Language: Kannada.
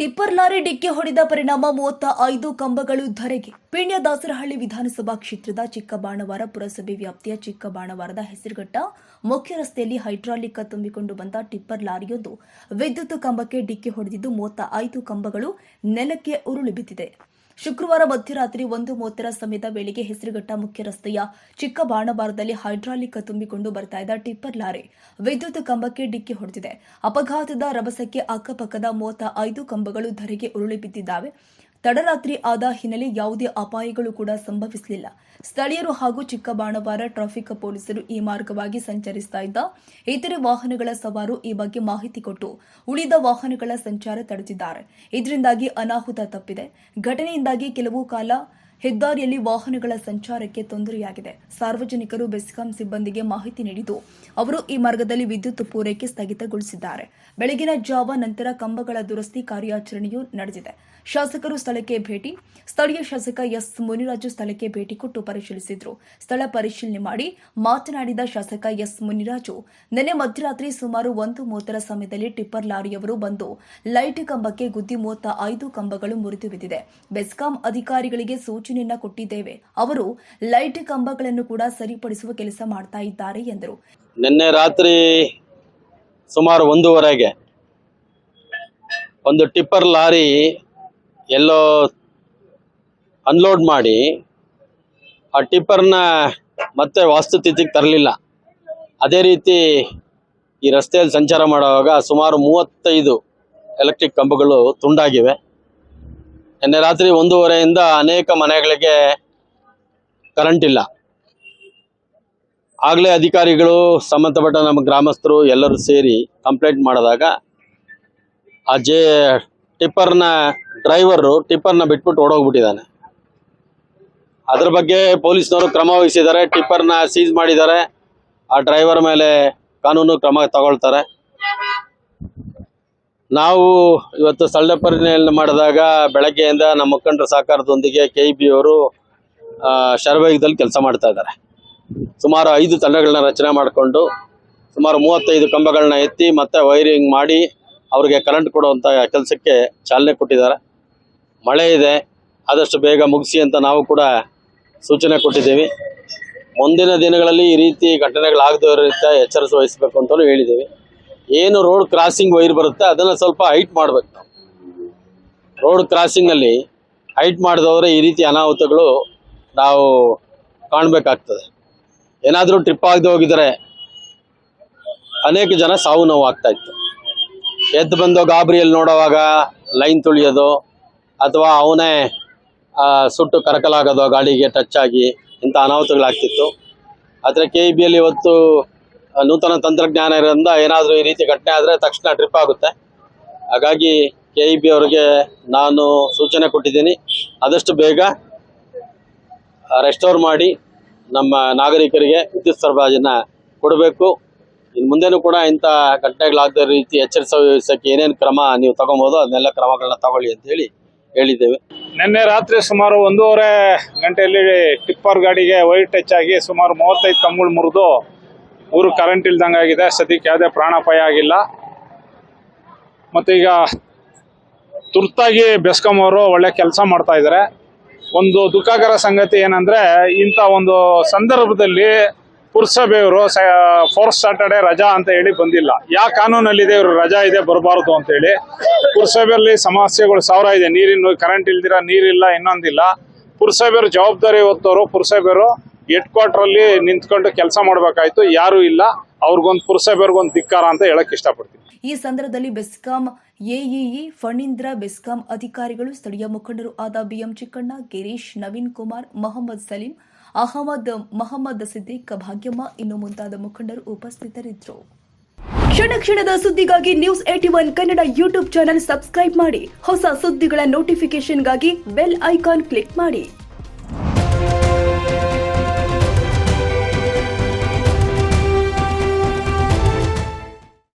ಟಿಪ್ಪರ್ ಲಾರಿ ಡಿಕ್ಕಿ ಹೊಡೆದ ಪರಿಣಾಮ ಮೂವತ್ತ ಐದು ಕಂಬಗಳು ಧರೆಗೆ. ಪೀಣ್ಯ ದಾಸರಹಳ್ಳಿ ವಿಧಾನಸಭಾ ಕ್ಷೇತ್ರದ ಚಿಕ್ಕಬಾಣವಾರ ಪುರಸಭೆ ವ್ಯಾಪ್ತಿಯ ಚಿಕ್ಕಬಾಣವಾರದ ಹೆಸರುಘಟ್ಟ ಮುಖ್ಯ ರಸ್ತೆಯಲ್ಲಿ ಹೈಡ್ರಾಲಿಕ್ ತುಂಬಿಕೊಂಡು ಬಂದ ಟಿಪ್ಪರ್ ಲಾರಿಯೊಂದು ವಿದ್ಯುತ್ ಕಂಬಕ್ಕೆ ಡಿಕ್ಕಿ ಹೊಡೆದಿದ್ದು ಮೂವತ್ತ ಐದು ಕಂಬಗಳು ನೆಲಕ್ಕೆ ಉರುಳಿ ಬಿದ್ದಿದೆ. ಶುಕ್ರವಾರ ಮಧ್ಯರಾತ್ರಿ ಒಂದು ಮೂವತ್ತರ ಸಮಯದ ವೇಳೆಗೆ ಹೆಸರುಘಟ್ಟ ಮುಖ್ಯ ರಸ್ತೆಯ ಚಿಕ್ಕ ಬಾಣಬಾರದಲ್ಲಿ ಹೈಡ್ರಾಲಿಕ್ ತುಂಬಿಕೊಂಡು ಬರ್ತಾ ಇದ್ದ ಟಿಪ್ಪರ್ ಲಾರಿ ವಿದ್ಯುತ್ ಕಂಬಕ್ಕೆ ಡಿಕ್ಕಿ ಹೊಡೆದಿದೆ. ಅಪಘಾತದ ರಭಸಕ್ಕೆ ಅಕ್ಕಪಕ್ಕದ ಮೂವತ್ತ ಐದು ಕಂಬಗಳು ಧರೆಗೆ ಉರುಳಿ ಬಿದ್ದಿದ್ದಾವೆ. ತಡರಾತ್ರಿ ಆದ ಹಿನ್ನೆಲೆ ಯಾವುದೇ ಅಪಾಯಗಳು ಕೂಡ ಸಂಭವಿಸಲಿಲ್ಲ. ಸ್ಥಳೀಯರು ಹಾಗೂ ಚಿಕ್ಕಬಾಣವಾರ ಟ್ರಾಫಿಕ್ ಪೊಲೀಸರು ಈ ಮಾರ್ಗವಾಗಿ ಸಂಚರಿಸ್ತಾ ಇದ್ದ ಇತರೆ ವಾಹನಗಳ ಸವಾರು ಈ ಬಗ್ಗೆ ಮಾಹಿತಿ ಕೊಟ್ಟು ಉಳಿದ ವಾಹನಗಳ ಸಂಚಾರ ತಡೆದಿದ್ದಾರೆ. ಇದರಿಂದಾಗಿ ಅನಾಹುತ ತಪ್ಪಿದೆ. ಘಟನೆಯಿಂದಾಗಿ ಕೆಲವು ಕಾಲ ಹೆದ್ದಾರಿಯಲ್ಲಿ ವಾಹನಗಳ ಸಂಚಾರಕ್ಕೆ ತೊಂದರೆಯಾಗಿದೆ. ಸಾರ್ವಜನಿಕರು ಬೆಸ್ಕಾಂ ಸಿಬ್ಬಂದಿಗೆ ಮಾಹಿತಿ ನೀಡಿದ್ದು, ಅವರು ಈ ಮಾರ್ಗದಲ್ಲಿ ವಿದ್ಯುತ್ ಪೂರೈಕೆ ಸ್ಥಗಿತಗೊಳಿಸಿದ್ದಾರೆ. ಬೆಳಗಿನ ಜಾವ ನಂತರ ಕಂಬಗಳ ದುರಸ್ತಿ ಕಾರ್ಯಾಚರಣೆಯೂ ನಡೆದಿದೆ. ಶಾಸಕರು ಸ್ಥಳಕ್ಕೆ ಭೇಟಿ. ಸ್ಥಳೀಯ ಶಾಸಕ ಎಸ್ ಮುನಿರಾಜು ಸ್ಥಳಕ್ಕೆ ಭೇಟಿ ಕೊಟ್ಟು ಪರಿಶೀಲಿಸಿದ್ರು. ಸ್ಥಳ ಪರಿಶೀಲನೆ ಮಾಡಿ ಮಾತನಾಡಿದ ಶಾಸಕ ಎಸ್ ಮುನಿರಾಜು, ನಿನ್ನೆ ಮಧ್ಯರಾತ್ರಿ ಸುಮಾರು ಒಂದು ಮೂವತ್ತರ ಸಮಯದಲ್ಲಿ ಟಿಪ್ಪರ್ ಲಾರಿಯವರು ಬಂದು ಲೈಟ್ ಕಂಬಕ್ಕೆ ಗುದ್ದಿ ಮೂವತ್ತ ಐದು ಕಂಬಗಳು ಮುರಿದು ಬಿದ್ದಿದೆ. ಬೆಸ್ಕಾಂ ಅಧಿಕಾರಿಗಳಿಗೆ ಸೂಚನೆಯನ್ನ ಕೊಟ್ಟಿದ್ದೇವೆ. ಅವರು ಲೈಟ್ ಕಂಬಗಳನ್ನು ಕೂಡ ಸರಿಪಡಿಸುವ ಕೆಲಸ ಮಾಡ್ತಾ ಇದ್ದಾರೆ, ಎಂದರು. ನಿನ್ನೆ ರಾತ್ರಿ ಸುಮಾರು ಒಂದೂವರೆಗೆ ಒಂದು ಟಿಪ್ಪರ್ ಲಾರಿ ಎಲ್ಲೋ ಅನ್ಲೋಡ್ ಮಾಡಿ, ಆ ಟಿಪ್ಪರ್ನ ಮತ್ತೆ ವಾಸ್ತುತಿಥಿಗೆ ತರಲಿಲ್ಲ. ಅದೇ ರೀತಿ ಈ ರಸ್ತೆಯಲ್ಲಿ ಸಂಚಾರ ಮಾಡುವಾಗ ಸುಮಾರು ಮೂವತ್ತೈದು ಎಲೆಕ್ಟ್ರಿಕ್ ಕಂಬಗಳು ತುಂಡಾಗಿವೆ. ನಿನ್ನೆ ರಾತ್ರಿ ಒಂದೂವರೆಯಿಂದ ಅನೇಕ ಮನೆಗಳಿಗೆ ಕರೆಂಟ್ ಇಲ್ಲ. ಆಗಲೇ ಅಧಿಕಾರಿಗಳು, ಸಂಬಂಧಪಟ್ಟ ನಮ್ಮ ಗ್ರಾಮಸ್ಥರು ಎಲ್ಲರೂ ಸೇರಿ ಕಂಪ್ಲೇಂಟ್ ಮಾಡಿದಾಗ ಆ ಜೆ ಟಿಪ್ಪರ್ನ ಡ್ರೈವರು ಟಿಪ್ಪರ್ನ ಬಿಟ್ಬಿಟ್ಟು ಓಡೋಗ್ಬಿಟ್ಟಿದ್ದಾನೆ. ಅದ್ರ ಬಗ್ಗೆ ಪೊಲೀಸ್ನವರು ಕ್ರಮ ವಹಿಸಿದ್ದಾರೆ. ಟಿಪ್ಪರ್ನ ಸೀಸ್ ಮಾಡಿದ್ದಾರೆ. ಆ ಡ್ರೈವರ್ ಮೇಲೆ ಕಾನೂನು ಕ್ರಮ ತಗೊಳ್ತಾರೆ. ನಾವು ಇವತ್ತು ಸ್ಥಳ ಪರಿಣಾಮ ಮಾಡಿದಾಗ ಬೆಳಗ್ಗೆಯಿಂದ ನಮ್ಮ ಮುಖಂಡರ ಸಹಕಾರದೊಂದಿಗೆ ಕೆ ಇ ಬಿ ಅವರು ಶರವೇಗದಲ್ಲಿ ಕೆಲಸ ಮಾಡ್ತಾ ಇದ್ದಾರೆ. ಸುಮಾರು ಐದು ತಂಡಗಳನ್ನ ರಚನೆ ಮಾಡಿಕೊಂಡು ಸುಮಾರು ಮೂವತ್ತೈದು ಕಂಬಗಳನ್ನ ಎತ್ತಿ ಮತ್ತೆ ವೈರಿಂಗ್ ಮಾಡಿ ಅವ್ರಿಗೆ ಕರೆಂಟ್ ಕೊಡುವಂಥ ಕೆಲಸಕ್ಕೆ ಚಾಲನೆ ಕೊಟ್ಟಿದ್ದಾರೆ. ಮಳೆ ಇದೆ, ಆದಷ್ಟು ಬೇಗ ಮುಗಿಸಿ ಅಂತ ನಾವು ಕೂಡ ಸೂಚನೆ ಕೊಟ್ಟಿದ್ದೀವಿ. ಮುಂದಿನ ದಿನಗಳಲ್ಲಿ ಈ ರೀತಿ ಘಟನೆಗಳಾಗದೇ ರೀತಿಯ ಎಚ್ಚರಿಸಿ ವಹಿಸಬೇಕು ಅಂತಲೂ ಹೇಳಿದ್ದೀವಿ. ಏನು ರೋಡ್ ಕ್ರಾಸಿಂಗ್ ವೈರ್ ಬರುತ್ತೆ, ಅದನ್ನು ಸ್ವಲ್ಪ ಹೈಟ್ ಮಾಡಬೇಕು ನಾವು. ರೋಡ್ ಕ್ರಾಸಿಂಗಲ್ಲಿ ಹೈಟ್ ಮಾಡಿದವರೆ ಈ ರೀತಿ ಅನಾಹುತಗಳು ನಾವು ಕಾಣಬೇಕಾಗ್ತದೆ. ಏನಾದರೂ ಟ್ರಿಪ್ ಆಗದೆ ಹೋಗಿದರೆ ಅನೇಕ ಜನ ಸಾವು ನೋವು ಆಗ್ತಾ ಇತ್ತು. ಎದ್ದು ಬಂದು ಗಾಬರಿಯಲ್ಲಿ ನೋಡುವಾಗ ಲೈನ್ ತುಳಿಯೋದು ಅಥವಾ ಅವನೇ ಸುಟ್ಟು ಕರಕಲಾಗೋದು ಗಾಡಿಗೆ ಟಚ್ ಆಗಿ ಇಂಥ ಅನಾಹುತಗಳಾಗ್ತಿತ್ತು. ಆದರೆ ಕೆ ಇ ಬಿಯಲ್ಲಿ ಇವತ್ತು ನೂತನ ತಂತ್ರಜ್ಞಾನ ಇರೋದ್ರಿಂದ ಏನಾದರೂ ಈ ರೀತಿ ಘಟನೆ ಆದರೆ ತಕ್ಷಣ ಟ್ರಿಪ್ ಆಗುತ್ತೆ. ಹಾಗಾಗಿ ಕೆ ಇ ಬಿ ಅವರಿಗೆ ನಾನು ಸೂಚನೆ ಕೊಟ್ಟಿದ್ದೀನಿ. ಆದಷ್ಟು ಬೇಗ ರೆಸ್ಟೋರ್ ಮಾಡಿ ನಮ್ಮ ನಾಗರಿಕರಿಗೆ ವಿದ್ಯುತ್ ಸರಬರಾಜನ್ನು ಕೊಡಬೇಕು. ಇನ್ನು ಮುಂದೆನೂ ಕೂಡ ಇಂಥ ಘಟನೆಗಳಾಗದ ರೀತಿ ಎಚ್ಚರಿಸಕ್ಕೆ ಏನೇನು ಕ್ರಮ ನೀವು ತಗೊಬಹುದು ಅದನ್ನೆಲ್ಲ ಕ್ರಮಗಳನ್ನ ತಗೊಳ್ಳಿ ಅಂತ ಹೇಳಿ ಹೇಳಿದ್ದೇವೆ. ನಿನ್ನೆ ರಾತ್ರಿ ಸುಮಾರು ಒಂದೂವರೆ ಗಂಟೆಯಲ್ಲಿ ಟಿಪ್ಪರ್ ಗಾಡಿಗೆ ವೈರ್ ಟಚ್ ಆಗಿ ಸುಮಾರು ಮೂವತ್ತೈದು ಕಂಬಗಳು ಮುರಿದು ಊರು ಕರೆಂಟ್ ಇಲ್ದಂಗೆ ಆಗಿದೆ. ಸದ್ಯಕ್ಕೆ ಯಾವುದೇ ಪ್ರಾಣಾಪಾಯ ಆಗಿಲ್ಲ. ಮತ್ತೀಗ ತುರ್ತಾಗಿ ಬೆಸ್ಕಾಂ ಅವರು ಒಳ್ಳೆ ಕೆಲಸ ಮಾಡ್ತಾ ಇದ್ದಾರೆ ಒಂದು ದುಃಖಕರ ಸಂಗತಿ ಏನಂದ್ರೆ ಇಂಥ ಒಂದು ಸಂದರ್ಭದಲ್ಲಿ ಪುರಸಭೆಯವರು ಫೋರ್ತ್ ಸಾಟರ್ಡೆ ರಜಾ ಅಂತ ಹೇಳಿ ಬಂದಿಲ್ಲ. ಯಾವ ಕಾನೂನಲ್ಲಿದೆ ಇವರು ರಜಾ ಇದೆ, ಬರಬಾರದು ಅಂತ ಹೇಳಿ. ಪುರಸಭೆಯಲ್ಲಿ ಸಮಸ್ಯೆಗಳು ಸಾವಿರ ಇದೆ. ನೀರಿನ ಕರೆಂಟ್ ಇಲ್ದಿರ ನೀರಿಲ್ಲ, ಇನ್ನೊಂದಿಲ್ಲ. ಪುರಸಭೆಯವರು ಜವಾಬ್ದಾರಿ ಹೊತ್ತವರು, ಪುರಸಭೆಯವರು ಹೆಡ್ ಕ್ವಾರ್ಟರ್ ಅಲ್ಲಿ ನಿಂತ್ಕೊಂಡು ಕೆಲಸ ಮಾಡಬೇಕಾಯ್ತು. ಯಾರು ಇಲ್ಲ. ಅವ್ರಿಗೊಂದು, ಪುರಸಭೆಯವ್ರಿಗೊಂದು ಧಿಕ್ಕಾರ ಅಂತ ಹೇಳಕ್ ಇಷ್ಟಪಡ್ತೀನಿ. ಈ ಸಂದರ್ಭದಲ್ಲಿ ಬೆಸ್ಕಾಂ ಎಇಇ, ಫಣೀಂದ್ರ ಬೆಸ್ಕಾಂ ಅಧಿಕಾರಿಗಳು, ಸ್ಥಳೀಯ ಮುಖಂಡರು ಆದ ಬಿಎಂ ಚಿಕ್ಕಣ್ಣ, ಗಿರೀಶ್, ನವೀನ್ ಕುಮಾರ್, ಮೊಹಮ್ಮದ್ ಸಲೀಂ ಅಹಮದ್ ಮಹಮ್ಮದ್ ಸಿದ್ದಿಕ್ ಭಾಗ್ಯಮ್ಮ ಇನ್ನು ಮುಂತಾದ ಮುಖಂಡರು ಉಪಸ್ಥಿತರಿದ್ದರು. ಕ್ಷಣ ಕ್ಷಣದ ಸುದ್ದಿಗಾಗಿ news eighty one Kannada YouTube channel subscribe ಮಾಡಿ. ಹೊಸ ಸುದ್ದಿಗಳ ನೋಟಿಫಿಕೇಶನ್ಗಾಗಿ ಬೆಲ್ ಐಕಾನ್ ಕ್ಲಿಕ್ ಮಾಡಿ.